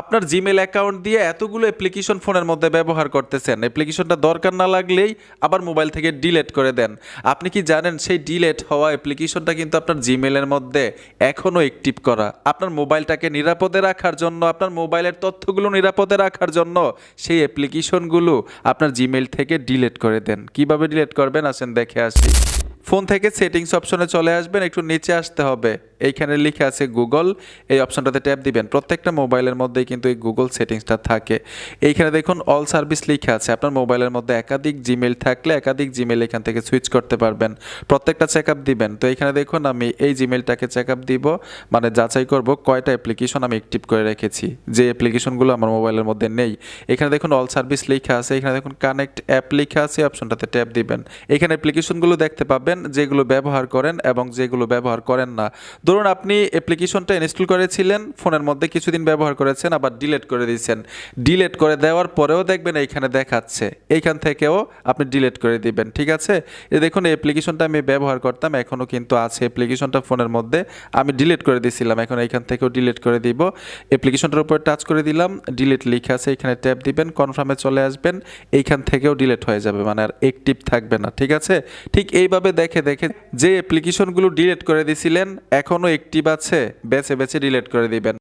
আপনার Gmail account দিয়ে এতগুলো অ্যাপ্লিকেশন ফোনের মধ্যে ব্যবহার করতেছেন। অ্যাপ্লিকেশনটা দরকার না লাগলেই আবার মোবাইল থেকে ডিলেট করে দেন। আপনি কি জানেন সেই ডিলেট হওয়া অ্যাপ্লিকেশনটা কিন্তু আপনার জিমেলের মধ্যে এখনও অ্যাক্টিভ করা। আপনার মোবাইলটাকে নিরাপদে রাখার জন্য, আপনার মোবাইলের তথ্যগুলো নিরাপদে রাখার জন্য সেই অ্যাপ্লিকেশনগুলো আপনার জিমেল থেকে ডিলেট করে দেন। কীভাবে ডিলেট করবেন? আসেন দেখে আসি। ফোন থেকে সেটিংস অপশনে চলে আসবেন, একটু নিচে আসতে হবে। এইখানে লিখে আছে গুগল, এই অপশনটাতে ট্যাপ দিবেন। প্রত্যেকটা মোবাইলের মধ্যেই কিন্তু এই গুগল সেটিংসটা থাকে। এইখানে দেখুন, অল সার্ভিস লিখে আছে। আপনার মোবাইলের মধ্যে একাধিক জিমেল থাকলে একাধিক জিমেল এখান থেকে সুইচ করতে পারবেন। প্রত্যেকটা চেক আপ দিবেন। তো এইখানে দেখুন, আমি এই জিমেলটাকে চেক আপ দিব। মানে যাচাই করব কয়টা অ্যাপ্লিকেশন আমি অ্যাক্টিভ করে রেখেছি। যে অ্যাপ্লিকেশনগুলো আমার মোবাইলের মধ্যে নেই। এখানে দেখুন, অল সার্ভিস লেখা আছে। এখানে দেখুন, কানেক্ট অ্যাপ লেখা আছে। অপশনটাতে ট্যাপ দিবেন। এখানে অ্যাপ্লিকেশনগুলো দেখতে পাবেন, যেগুলো ব্যবহার করেন এবং যেগুলো ব্যবহার করেন না। ধরুন আপনি অ্যাপ্লিকেশনটা ইনস্টল করেছিলেন ফোনের মধ্যে কিছুদিন ব্যবহার করেছেন, আবার ডিলেট করে দিয়েছেন। ডিলেট করে দেওয়ার পরেও দেখবেন এইখানে দেখাচ্ছে। এইখান থেকেও আপনি ডিলেট করে দিবেন, ঠিক আছে? এই দেখুন, এই অ্যাপ্লিকেশনটা আমি ব্যবহার করতাম এখনও কিন্তু আছে। অ্যাপ্লিকেশনটা ফোনের মধ্যে আমি ডিলিট করে দিয়েছিলাম এখন এইখান থেকেও ডিলিট করে দিব। অ্যাপ্লিকেশনটার উপর টাচ করে দিলাম ডিলেট লিখে আছে, এখানে ট্যাপ দিবেন কনফার্মে চলে আসবেন, এইখান থেকেও ডিলেট হয়ে যাবে মানে আর অ্যাক্টিভ থাকবে না, ঠিক আছে? ঠিক এইভাবে দেখে দেখে যে অ্যাপ্লিকেশনগুলো ডিলেট করে দিয়েছিলেন এখনও একটি আছে বেছে বেছে ডিলিট করে দিবেন।